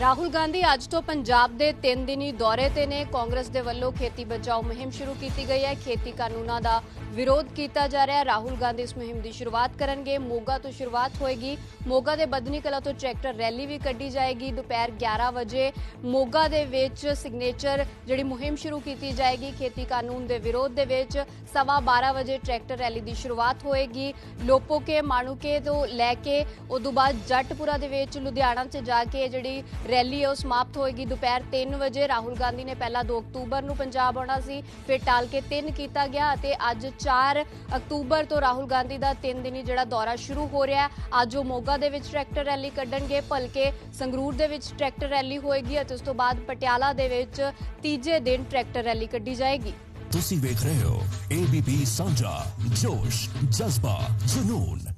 ਰਾਹੁਲ ਗਾਂਧੀ ਅੱਜ ਤੋਂ ਪੰਜਾਬ ਦੇ 3 ਦਿਨੀ ਦੌਰੇ ਤੇ ਨੇ। ਕਾਂਗਰਸ ਦੇ ਵੱਲੋਂ ਖੇਤੀ ਬਚਾਓ ਮੁਹਿੰਮ ਸ਼ੁਰੂ ਕੀਤੀ ਗਈ ਹੈ। ਖੇਤੀ ਕਾਨੂੰਨਾਂ ਦਾ ਵਿਰੋਧ ਕੀਤਾ ਜਾ ਰਿਹਾ ਹੈ। ਰਾਹੁਲ ਗਾਂਧੀ ਇਸ ਮੁਹਿੰਮ ਦੀ ਸ਼ੁਰੂਆਤ ਕਰਨਗੇ। ਮੋਗਾ ਤੋਂ ਸ਼ੁਰੂਆਤ ਹੋਏਗੀ। ਮੋਗਾ ਦੇ ਬਦਨੀ ਕਲਾ ਤੋਂ ਟਰੈਕਟਰ ਰੈਲੀ ਵੀ ਕੱਢੀ ਜਾਏਗੀ। ਦੁਪਹਿਰ 11 ਵਜੇ ਮੋਗਾ ਦੇ ਵਿੱਚ ਸਿਗਨੇਚਰ ਜਿਹੜੀ ਮੁਹਿੰਮ ਸ਼ੁਰੂ ਕੀਤੀ ਜਾਏਗੀ ਖੇਤੀ ਕਾਨੂੰਨ ਦੇ ਵਿਰੋਧ ਦੇ ਵਿੱਚ। ਸਵਾ 12 ਵਜੇ ਟਰੈਕਟਰ ਰੈਲੀ ਦੀ ਸ਼ੁਰੂਆਤ ਹੋਏਗੀ। ਲੋਪੋਕੇ, ਮਾਣੂਕੇ ਤੋਂ ਲੈ ਕੇ, ਉਦੋਂ ਬਾਅਦ ਜੱਟਪੁਰਾ ਦੇ ਵਿੱਚ ਲੁਧਿਆਣਾ 'ਚ ਜਾ ਕੇ ਜਿਹੜੀ ਰੈਲੀ ਹੈ ਉਹ ਸਮਾਪਤ ਹੋਏਗੀ ਦੁਪਹਿਰ 3 ਵਜੇ। ਰਾਹੁਲ ਗਾਂਧੀ ਨੇ ਪਹਿਲਾਂ 2 ਅਕਤੂਬਰ ਨੂੰ ਪੰਜਾਬ ਆਉਣਾ ਸੀ, ਫਿਰ ਟਾਲ ਕੇ 3 ਕੀਤਾ ਗਿਆ ਅਤੇ ਅੱਜ 4 ਅਕਤੂਬਰ ਤੋਂ ਰਾਹੁਲ ਗਾਂਧੀ ਦਾ 3 ਦਿਨੀ ਜਿਹੜਾ ਦੌਰਾ ਸ਼ੁਰੂ ਹੋ ਰਿਹਾ ਹੈ। ਅੱਜ ਉਹ ਮੋਗਾ ਦੇ ਵਿੱਚ ਟਰੈਕਟਰ ਰੈਲੀ ਕੱਢਣਗੇ, ਭਲਕੇ ਸੰਗਰੂਰ ਦੇ ਵਿੱਚ ਟਰੈਕਟਰ ਰੈਲੀ ਹੋਏਗੀ ਅਤੇ ਉਸ ਤੋਂ ਬਾਅਦ ਪਟਿਆਲਾ ਦੇ ਵਿੱਚ ਤੀਜੇ ਦਿਨ ਟਰੈਕਟਰ ਰੈਲੀ ਕੱਢੀ ਜਾਏਗੀ। ਤੁਸੀਂ ਵੇਖ ਰਹੇ ਹੋ ABP ਸਾਂਝਾ, ਜੋਸ਼, ਜਜ਼ਬਾ, ਜਨੂਨ।